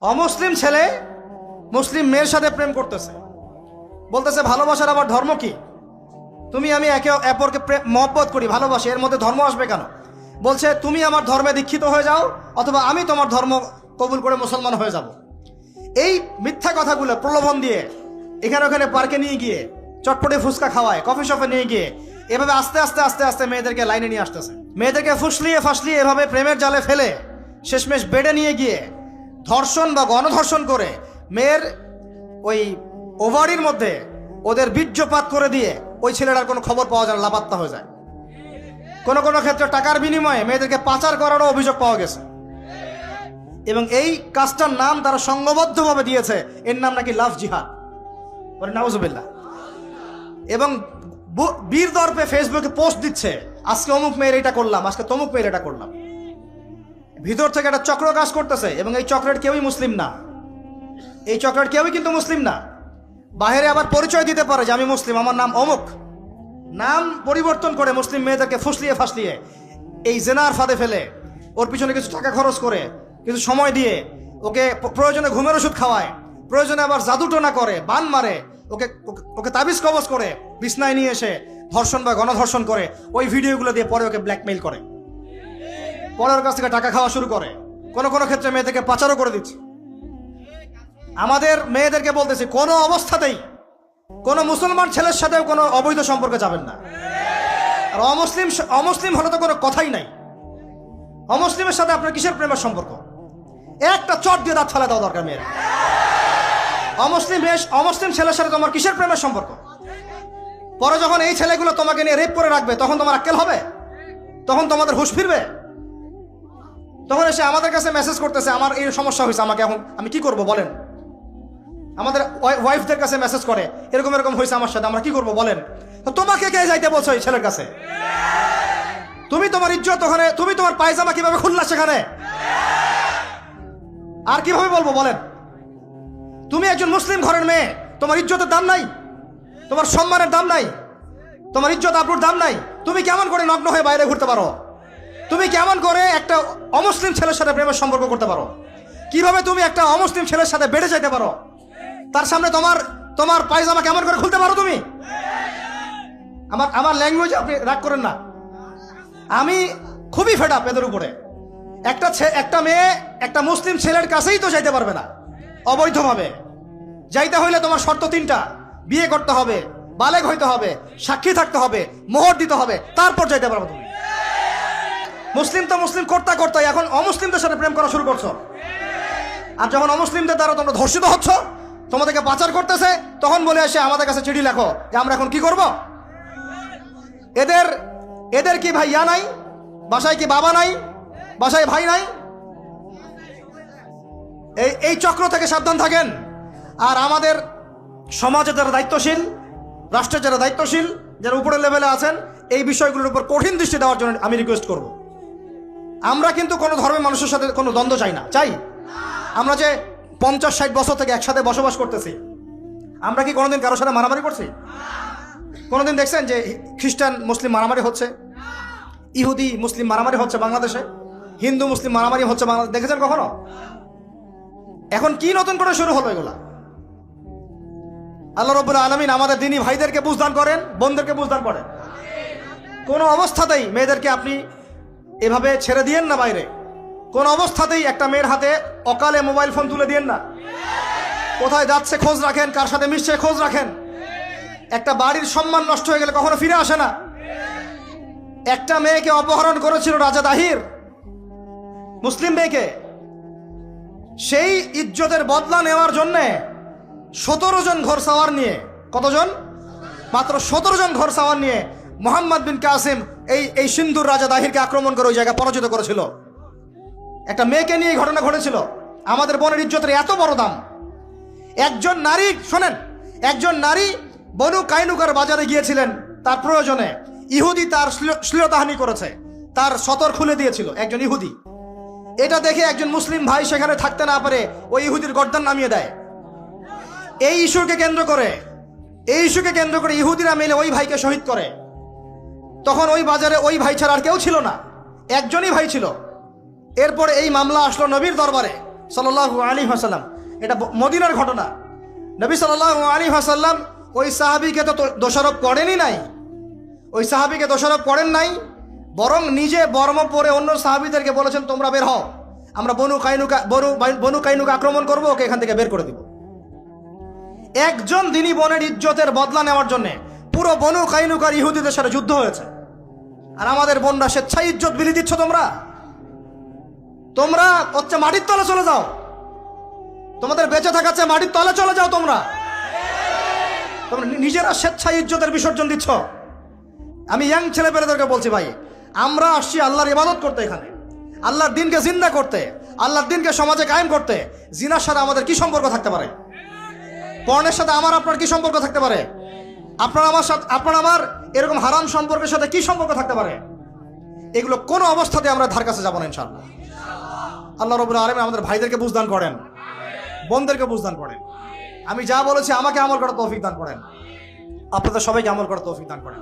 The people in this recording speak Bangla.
অমুসলিম ছেলে মুসলিম মেয়ের সাথে প্রেম করতেছে। বলতেছে, ভালোবাসার আবার ধর্ম কি? তুমি আমি একে অপরকে প্রে- মহব্বত করি, ভালোবাসি। এর মধ্যে ধর্ম আসবে কেন? বলছে, তুমি আমার ধর্মে দীক্ষিত হয়ে যাও, অথবা আমি তোমার ধর্ম কবুল করে মুসলমান হয়ে যাব। এই মিথ্যা কথাগুলো প্রলোভন দিয়ে এখানে ওখানে পার্কে নিয়ে গিয়ে, চটপটে ফুচকা খাওয়ায় কফি শপে নিয়ে গিয়ে, এভাবে আস্তে আস্তে আস্তে আস্তে মেয়েদেরকে লাইনে নিয়ে আসতেছে। মেয়েদেরকে ফুসলিয়ে ফাসলিয়ে এভাবে প্রেমের জালে ফেলে শেষমেশ বেডে নিয়ে গিয়ে ধর্ষণ বা গণধর্ষণ করে মেয়ের ওই ওভারির মধ্যে ওদের বীর্যপাত করে দিয়ে ওই ছেলেটার কোনো খবর পাওয়া যায় লাপাত্তা হয়ে যায়। কোনো কোনো ক্ষেত্রে টাকার বিনিময়ে মেয়েদেরকে পাচার করারও অভিযোগ পাওয়া গেছে। এবং এই কাজটার নাম তারা সংঘবদ্ধভাবে দিয়েছে। এর নাম নাকি লাভ জিহাদ। বলে নাউজুবিল্লাহ। এবং বীর দর্পে ফেসবুকে পোস্ট দিচ্ছে, আজকে অমুক মেয়ের এটা করলাম, আজকে তমুক মেয়ের এটা করলাম। ভিতর থেকে একটা চক্র কাজ করতেছে এবং এই চক্রের কেউই মুসলিম না। এই চক্রের কেউই কিন্তু মুসলিম না। বাইরে আবার পরিচয় দিতে পারে যে আমি মুসলিম, আমার নাম অমুক। নাম পরিবর্তন করে মুসলিম মেয়েদেরকে ফুসলিয়ে ফাসলিয়ে এই জেনার ফাঁদে ফেলে, ওর পিছনে কিছু টাকা খরচ করে, কিছু সময় দিয়ে ওকে প্রয়োজনে ঘুমের ওষুধ খাওয়ায়, প্রয়োজনে আবার জাদুটোনা করে, বান মারে, ওকে, ওকে- ওকে তাবিজ কবজ করে, বিছনায় নিয়ে এসে ধর্ষণ বা গণধর্ষণ করে, ওই ভিডিওগুলো দিয়ে পরে ওকে ব্ল্যাকমেইল করে। পরে ওর কাছ থেকে টাকা খাওয়া শুরু করে। কোনো কোনো ক্ষেত্রে মেয়েদেরকে পাচারও করে দিচ্ছে। আমাদের মেয়েদেরকে বলতেছি, কোনো অবস্থাতেই কোনো মুসলমান ছেলের সাথেও কোনো অবৈধ সম্পর্কে যাবেন না। আর অমুসলিম অমুসলিম হলে তো কোনো কথাই নাই। অমুসলিমের সাথে আপনার কিসের প্রেমের সম্পর্ক? একটা চট দিয়ে দাঁত ফেলে দেওয়া দরকার মেয়ের। অমুসলিম বেশ অমুসলিম ছেলের সাথে তোমার কিসের প্রেমের সম্পর্ক? পরে যখন এই ছেলেগুলো তোমাকে নিয়ে রেপ করে রাখবে, তখন তোমার আক্কেল হবে? তখন তোমাদের হুশ ফিরবে? তখন এসে আমাদের কাছে মেসেজ করতেছে, আমার এই সমস্যা হয়েছে, আমাকে এখন, আমি কি করব, বলেন? আমাদের ওয়াই- ওয়াইফদের কাছে মেসেজ করে, এরকম এরকম হয়েছে আমার সাথে, আমরা কি করব, বলেন? তোমাকে কে যাইতে বলছো এই ছেলের কাছে? তুমি তোমার ইজ্জত ওখানে, তুমি তোমার পায়জামা কীভাবে খুললা সেখানে? আর কীভাবে বলব, বলেন? তুমি একজন মুসলিম ঘরের মেয়ে, তোমার ইজ্জতের দাম নাই, তোমার সম্মানের দাম নাই, তোমার ইজ্জত আবরুর দাম নাই, তুমি কেমন করে নগ্ন হয়ে বাইরে ঘুরতে পারো? তুমি কেমন করে একটা অমুসলিম ছেলের সাথে প্রেমের সম্পর্ক করতে পারো? কীভাবে তুমি একটা অমুসলিম ছেলের সাথে বেড়ে যেতে পারো? তার সামনে তোমার তোমার পায়জামা কেমন করে খুলতে পারো তুমি? আমার আমার ল্যাঙ্গুয়েজ আপনি রাগ করেন না। আমি খুবই ফেড আপ এদের উপরে। একটা একটা মেয়ে, একটা মুসলিম ছেলের কাছেই তো যাইতে পারবে না, অবৈধভাবে। যাইতে হইলে তোমার শর্ত তিনটা। বিয়ে করতে হবে, বালেগ হইতে হবে, সাক্ষী থাকতে হবে, মোহর দিতে হবে, তারপর যাইতে পারবে তুমি। মুসলিম তো মুসলিম করতে করতে এখন অমুসলিমদের সাথে প্রেম করা শুরু করছ। আর যখন অমুসলিমদের দ্বারা তোমরা ধর্ষিত হচ্ছ, তোমাদেরকে পাচার করতেছে, তখন বলে এসে আমাদের কাছে চিঠি লেখো, যে আমরা এখন কি করব? এদের এদের কি ভাই ইয়া নাই? বাসায় কি বাবা নাই? বাসায় ভাই নাই? এই এই চক্র থেকে সাবধান থাকেন। আর আমাদের সমাজে যারা দায়িত্বশীল রাষ্ট্রের যারা দায়িত্বশীল, যারা উপরের লেভেলে আছেন, এই বিষয়গুলোর উপর কঠিন দৃষ্টি দেওয়ার জন্য আমি রিকোয়েস্ট করব। আমরা কিন্তু কোনো ধর্মের মানুষের সাথে কোনো দ্বন্দ্ব চাই না। চাই? আমরা যে পঞ্চাশ, ষাট বছর থেকে একসাথে বসবাস করতেছি, আমরা কি কোনোদিন কারোর সাথে মারামারি করছি? কোনোদিন দেখছেন যে খ্রিস্টান, মুসলিম মারামারি হচ্ছে? ইহুদি, মুসলিম মারামারি হচ্ছে বাংলাদেশে? হিন্দু, মুসলিম মারামারি হচ্ছে বাংলাদেশ? দেখেছেন কখনো? এখন কি নতুন করে শুরু হলো এগুলা? আল্লাহ রব্বুল আলমিন আমাদের দিনী ভাইদেরকে বুঝদান করেন, বোনদেরকে বুঝদান করেন। কোনো অবস্থাতেই মেয়েদেরকে আপনি এভাবে ছেড়ে দিয়েন না বাইরে। কোন অবস্থাতেই একটা মেয়ের হাতে অকালে মোবাইল ফোন তুলে দিয়েন না। কোথায় যাচ্ছে খোঁজ রাখেন, কার সাথে মিশছে খোঁজ রাখেন। একটা বাড়ির সম্মান নষ্ট হয়ে গেলে কখনো ফিরে আসে না। একটা মেয়েকে অপহরণ করেছিল রাজা দাহির মুসলিম মেয়েকে। সেই ইজ্জতের বদলা নেওয়ার জন্যে সতেরো জন ঘর সাওয়ার নিয়ে, কতজন? মাত্র সতেরো জন ঘর সাওয়ার নিয়ে মোহাম্মদ বিন কাসিম এই এই সিন্ধুর রাজা দাহিরকে আক্রমণ করে ওই জায়গা পরাজিত করেছিল। একটা মেয়েকে নিয়ে ঘটনা ঘটেছিল। আমাদের বনের ইজ্জতের এত বড় দাম। একজন নারী, শোনেন, একজন নারী বনু কাইনুকার বাজারে গিয়েছিলেন তার প্রয়োজনে। ইহুদি তার শ্লীল- শ্লীলতাহানি করেছে। তার সতর খুলে দিয়েছিল একজন ইহুদি। এটা দেখে একজন মুসলিম ভাই সেখানে থাকতে না পারে ওই ইহুদির গর্দান নামিয়ে দেয়। এই ইস্যুকে কেন্দ্র করে, এই ইস্যুকে কেন্দ্র করে ইহুদিরা মিলে ওই ভাইকে শহীদ করে। তখন ওই বাজারে ওই ভাই ছাড়া আর কেউ ছিল না। একজনই ভাই ছিল। এরপরে এই মামলা আসলো নবীর দরবারে, সাল্লাল্লাহু আলী হাসাল্লাম এটা মদিনার ঘটনা। নবী সাল্লাল্লাহু আলী হাসাল্লাম ওই সাহাবিকে তো তো দোষারোপ করেনই নাই। ওই সাহাবিকে দোষারোপ করেন নাই, বরং নিজে বর্ম পরে অন্য সাহাবিদেরকে বলেছেন, তোমরা বের হও। আমরা বনু কাইনুকা বনু বনু কাইনুকা আক্রমণ করব, ওকে এখান থেকে বের করে দিব। একজন দিনী বনের ইজ্জতের বদলা নেওয়ার জন্য পুরো বনু কাইনুকার ইহুদিদের সাথে যুদ্ধ হয়েছে। আর আমাদের বোনরা স্বেচ্ছায় ইজ্জত বিলি দিচ্ছ তোমরা। তোমরা হচ্ছে মাটির তলে চলে যাও। তোমাদের বেঁচে থাকার চেয়ে মাটির তলে চলে যাও তোমরা। তোমরা নিজেরা স্বেচ্ছায় ইজ্জতের বিসর্জন দিচ্ছ। আমি ইয়াং ছেলে পেলেদেরকে বলছি ভাই, আমরা আসছি আল্লাহর ইবাদত করতে এখানে। আল্লাহর দিনকে জিন্দা করতে, আল্লাহর দিনকে সমাজে কায়েম করতে। জিনার সাথে আমাদের কি সম্পর্ক থাকতে পারে? পর্ণের সাথে আমার আপনার কি সম্পর্ক থাকতে পারে? আপনার আমার সাথে আপনার আমার এরকম হারাম সম্পর্কের সাথে কি সম্পর্ক থাকতে পারে? এগুলো কোনো অবস্থাতে আমরা ধার কাছে যাব না ইনশাল্লাহ আল্লাহ রবুল আলম আমাদের ভাইদেরকে বুঝদান করেন। বোনদেরকে বুঝদান করেন। আমি যা বলেছি আমাকে আমল করার তৌফিক দান করেন। আপনাদের সবাইকে আমল করার তৌফিক দান করেন।